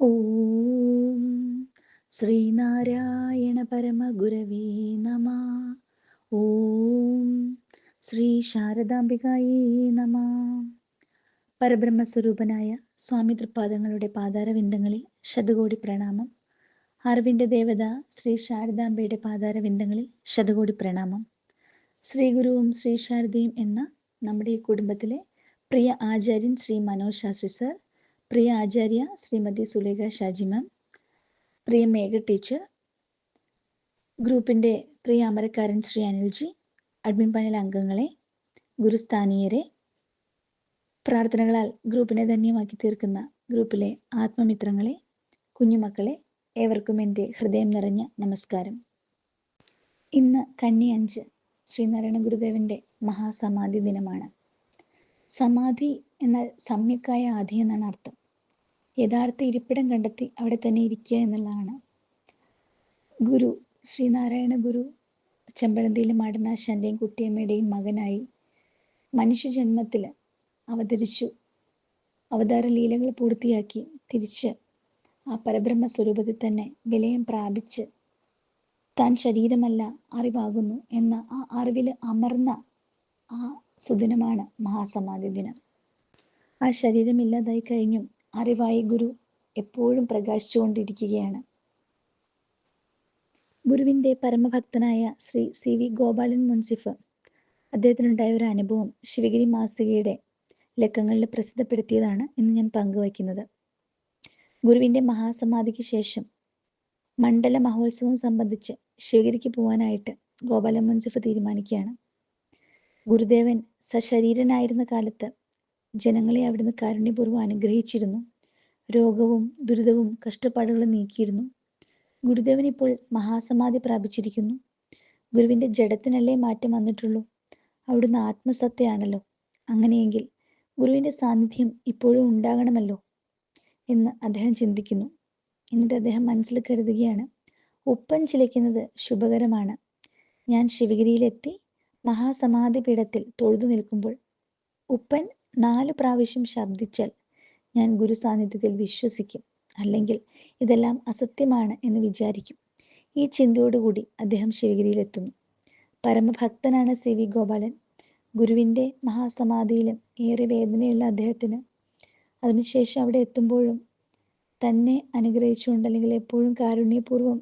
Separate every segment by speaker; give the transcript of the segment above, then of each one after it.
Speaker 1: ഓം ശ്രീനാരായണ പരമഗുരവേ നമ. ഓം ശ്രീ ശാരദാംബികായേ നമ. പരബ്രഹ്മസ്വരൂപനായ സ്വാമി തൃപ്പാദങ്ങളുടെ പാതാരവിന്ദങ്ങളിൽ ശതകോടി പ്രണാമം. അറിവിന്റെ ദേവത ശ്രീ ശാരദാംബയുടെ പാതാരവിന്ദങ്ങളിൽ ശതകോടി പ്രണാമം. ശ്രീ ഗുരുവും ശ്രീ ശാരദയും എന്ന നമ്മുടെ ഈ കുടുംബത്തിലെ പ്രിയ ആചാര്യൻ ശ്രീ മനോജ് ശാസ്ത്രി സർ പ്രിയ ആചാര്യ ശ്രീമതി സുലേഖ ഷാജി മാം പ്രിയ മേഘ ടീച്ചർ ഗ്രൂപ്പിന്റെ പ്രിയ അമരക്കാരൻ ശ്രീ അനിൽജി അഡ്മിൻ പാനൽ അംഗങ്ങളെ ഗുരുസ്ഥാനീയരെ പ്രാർത്ഥനകളാൽ ഗ്രൂപ്പിനെ ധന്യമാക്കി തീർക്കുന്ന ഗ്രൂപ്പിലെ ആത്മമിത്രങ്ങളെ കുഞ്ഞുമക്കളെ ഏവർക്കും എന്റെ ഹൃദയം നിറഞ്ഞ നമസ്കാരം. ഇന്ന് കന്നി അഞ്ച് ശ്രീനാരായണ ഗുരുദേവന്റെ മഹാസമാധി ദിനമാണ്. സമാധി എന്നാൽ സമ്യക്കായ ആധി എന്നാണ് അർത്ഥം. യഥാർത്ഥ ഇരിപ്പിടം കണ്ടെത്തി അവിടെ തന്നെ ഇരിക്കുക എന്നുള്ളതാണ്. ഗുരു ശ്രീനാരായണ ഗുരു ചെമ്പഴന്തിയിലെ മാടനാശാന്റെയും കുട്ടിയമ്മയുടെയും മകനായി മനുഷ്യജന്മത്തിൽ അവതരിച്ചു. അവതാര ലീലകൾ പൂർത്തിയാക്കി തിരിച്ച് ആ പരബ്രഹ്മ സ്വരൂപത്തിൽ തന്നെ വിലയം പ്രാപിച്ച് താൻ ശരീരമല്ല അറിവാകുന്നു എന്ന ആ അറിവിൽ അമർന്ന ആ സുദിനമാണ് മഹാസമാധി ദിനം. ആ ശരീരം ഇല്ലാതായി കഴിഞ്ഞും അറിവായി ഗുരു എപ്പോഴും പ്രകാശിച്ചുകൊണ്ടിരിക്കുകയാണ്. ഗുരുവിന്റെ പരമഭക്തനായ ശ്രീ സി വി ഗോപാലൻ മുൻസിഫ് അദ്ദേഹത്തിനുണ്ടായ ഒരു അനുഭവം ശിവഗിരി മാസികയുടെ ലക്കങ്ങളിൽ പ്രസിദ്ധപ്പെടുത്തിയതാണ് ഇന്ന് ഞാൻ പങ്കുവയ്ക്കുന്നത്. ഗുരുവിന്റെ മഹാസമാധിക്ക് ശേഷം മണ്ഡല മഹോത്സവം സംബന്ധിച്ച് ശിവഗിരിക്ക് പോകാനായിട്ട് ഗോപാലൻ മുൻസിഫ് തീരുമാനിക്കുകയാണ്. ഗുരുദേവൻ സശരീരനായിരുന്ന കാലത്ത് ജനങ്ങളെ അവിടുന്ന് കാരുണ്യപൂർവം അനുഗ്രഹിച്ചിരുന്നു. രോഗവും ദുരിതവും കഷ്ടപ്പാടുകളും നീക്കിയിരുന്നു. ഗുരുദേവൻ ഇപ്പോൾ മഹാസമാധി പ്രാപിച്ചിരിക്കുന്നു. ഗുരുവിന്റെ ജഡത്തിനല്ലേ മാറ്റം വന്നിട്ടുള്ളൂ? അവിടുന്ന് ആത്മസത്തയാണല്ലോ. അങ്ങനെയെങ്കിൽ ഗുരുവിന്റെ സാന്നിധ്യം ഇപ്പോഴും ഉണ്ടാകണമല്ലോ എന്ന് അദ്ദേഹം ചിന്തിക്കുന്നു. എന്നിട്ട് അദ്ദേഹം മനസ്സിൽ കരുതുകയാണ് ഉപ്പൻ ചിലയ്ക്കുന്നത് ശുഭകരമാണ്. ഞാൻ ശിവഗിരിയിലെത്തി മഹാസമാധി പീഠത്തിൽ തൊഴുതു നിൽക്കുമ്പോൾ ഉപ്പൻ നാലു പ്രാവശ്യം ശബ്ദിച്ചാൽ ഞാൻ ഗുരു സാന്നിധ്യത്തിൽ വിശ്വസിക്കും. അല്ലെങ്കിൽ ഇതെല്ലാം അസത്യമാണ് എന്ന് വിചാരിക്കും. ഈ ചിന്തയോടുകൂടി അദ്ദേഹം ശിവഗിരിയിലെത്തുന്നു. പരമഭക്തനാണ് സി വി ഗോപാലൻ. ഗുരുവിന്റെ മഹാസമാധിയിലും ഏറെ വേദനയുള്ള അദ്ദേഹത്തിന് അതിനുശേഷം അവിടെ എത്തുമ്പോഴും തന്നെ അനുഗ്രഹിച്ചുകൊണ്ട് അല്ലെങ്കിൽ എപ്പോഴും കാരുണ്യപൂർവം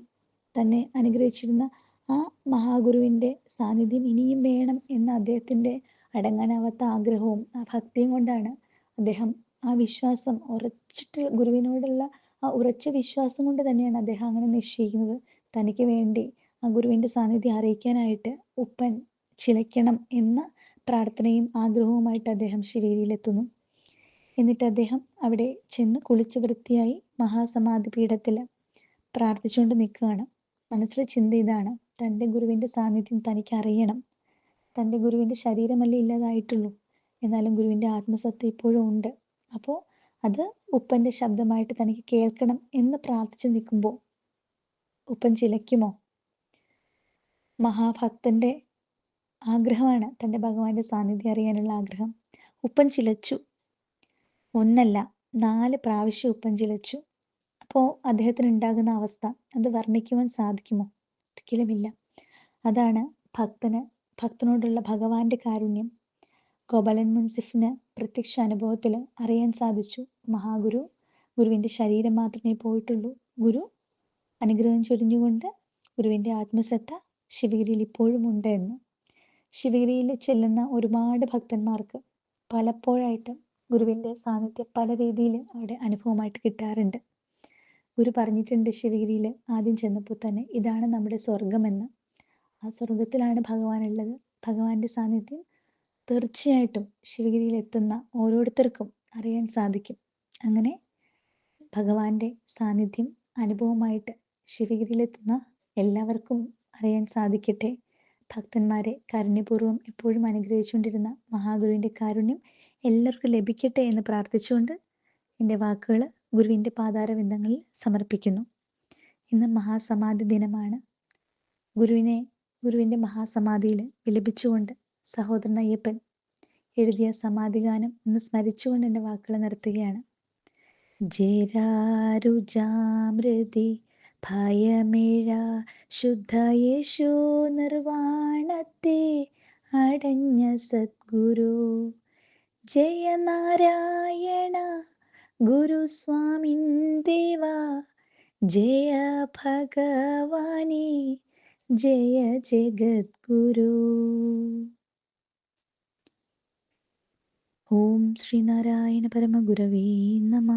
Speaker 1: തന്നെ അനുഗ്രഹിച്ചിരുന്ന ആ മഹാഗുരുവിന്റെ സാന്നിധ്യം ഇനിയും വേണം എന്ന അദ്ദേഹത്തിന്റെ അടങ്ങാനാവാത്ത ആഗ്രഹവും ആ ഭക്തിയും കൊണ്ടാണ് അദ്ദേഹം ആ വിശ്വാസം ഉറച്ചിട്ട് ഗുരുവിനോടുള്ള ആ ഉറച്ച വിശ്വാസം കൊണ്ട് തന്നെയാണ് അദ്ദേഹം അങ്ങനെ നിശ്ചയിക്കുന്നത്. തനിക്ക് വേണ്ടി ആ ഗുരുവിന്റെ സാന്നിധ്യം അറിയിക്കാനായിട്ട് ഉപ്പൻ ചിലയ്ക്കണം എന്ന പ്രാർത്ഥനയും ആഗ്രഹവുമായിട്ട് അദ്ദേഹം ശിവേരിയിലെത്തുന്നു. എന്നിട്ട് അദ്ദേഹം അവിടെ ചെന്ന് കുളിച്ച് വൃത്തിയായി മഹാസമാധി പീഠത്തിൽ പ്രാർത്ഥിച്ചുകൊണ്ട് നിൽക്കുകയാണ്. മനസ്സിൽ ചിന്ത ഇതാണ്. തന്റെ ഗുരുവിന്റെ സാന്നിധ്യം തനിക്ക് അറിയണം തന്റെ ഗുരുവിന്റെ ശരീരമല്ലേ ഇല്ലാതായിട്ടുള്ളൂ. എന്നാലും ഗുരുവിന്റെ ആത്മസത്ത ഇപ്പോഴും ഉണ്ട്. അപ്പോൾ അത് ഉപ്പന്റെ ശബ്ദമായിട്ട് തനിക്ക് കേൾക്കണം എന്ന് പ്രാർത്ഥിച്ചു നിൽക്കുമ്പോൾ ഉപ്പൻ ചിലയ്ക്കുമോ? മഹാഭക്തന്റെ ആഗ്രഹമാണ് തന്റെ ഭഗവാന്റെ സാന്നിധ്യം അറിയാനുള്ള ആഗ്രഹം. ഉപ്പൻ ചിലച്ചു. ഒന്നല്ല നാല് പ്രാവശ്യം ഉപ്പൻ ചിലച്ചു. അപ്പോൾ അദ്ദേഹത്തിന് ഉണ്ടാകുന്ന അവസ്ഥ അത് വർണിക്കുവാൻ സാധിക്കുമോ? ഒരിക്കലുമില്ല. അതാണ് ഭക്തന് ഭക്തനോടുള്ള ഭഗവാന്റെ കാരുണ്യം. ഗോപാലൻ മുൻസിഫിന് പ്രത്യക്ഷ അനുഭവത്തിൽ അറിയാൻ സാധിച്ചു. മഹാഗുരു ഗുരുവിന്റെ ശരീരം മാത്രമേ പോയിട്ടുള്ളൂ. ഗുരു അനുഗ്രഹം ചൊരിഞ്ഞുകൊണ്ട് ഗുരുവിന്റെ ആത്മസത്ത ശിവഗിരിയിൽ ഇപ്പോഴും ഉണ്ട് എന്ന് ശിവഗിരിയിൽ ചെല്ലുന്ന ഒരുപാട് ഭക്തന്മാർക്ക് പലപ്പോഴായിട്ടും ഗുരുവിന്റെ സാന്നിധ്യം പല രീതിയിൽ അവിടെ അനുഭവമായിട്ട് കിട്ടാറുണ്ട്. ഗുരു പറഞ്ഞിട്ടുണ്ട് ശിവഗിരിയിൽ ആദ്യം ചെന്നപ്പോൾ തന്നെ ഇതാണ് നമ്മുടെ സ്വർഗമെന്ന് ആ സ്വർഗത്തിലാണ് ഭഗവാൻ ഉള്ളത്. ഭഗവാന്റെ സാന്നിധ്യം തീർച്ചയായിട്ടും ശിവഗിരിയിൽ എത്തുന്ന ഓരോരുത്തർക്കും അറിയാൻ സാധിക്കും. അങ്ങനെ ഭഗവാന്റെ സാന്നിധ്യം അനുഭവമായിട്ട് ശിവഗിരിയിലെത്തുന്ന എല്ലാവർക്കും അറിയാൻ സാധിക്കട്ടെ. ഭക്തന്മാരെ കാരുണ്യപൂർവം എപ്പോഴും അനുഗ്രഹിച്ചുകൊണ്ടിരുന്ന മഹാഗുരുവിന്റെ കാരുണ്യം എല്ലാവർക്കും ലഭിക്കട്ടെ എന്ന് പ്രാർത്ഥിച്ചുകൊണ്ട് എന്റെ വാക്കുകൾ ഗുരുവിന്റെ പാതാരവിന്ദങ്ങളിൽ സമർപ്പിക്കുന്നു. ഇന്ന് മഹാസമാധി ദിനമാണ്. ഗുരുവിനെ ഗുരുവിന്റെ മഹാസമാധിയിൽ വിലപിച്ചുകൊണ്ട് സഹോദരൻ അയ്യപ്പൻ എഴുതിയ സമാധി ഗാനം ഒന്ന് സ്മരിച്ചുകൊണ്ട് എന്റെ വാക്കുകൾ നിർത്തുകയാണ്. ജയരാരുജാമൃതി ശുദ്ധ യേശു നിർവാണത്തെ അടഞ്ഞ സദ്ഗുരു ജയനാരായണ ഗുരുസ്വാമിൻ ദേവ ജയ ഭഗവാനി ജയ ജഗദ്ഗുരു. ഓം ശ്രീനാരായണ പരമഗുരവേ നമ.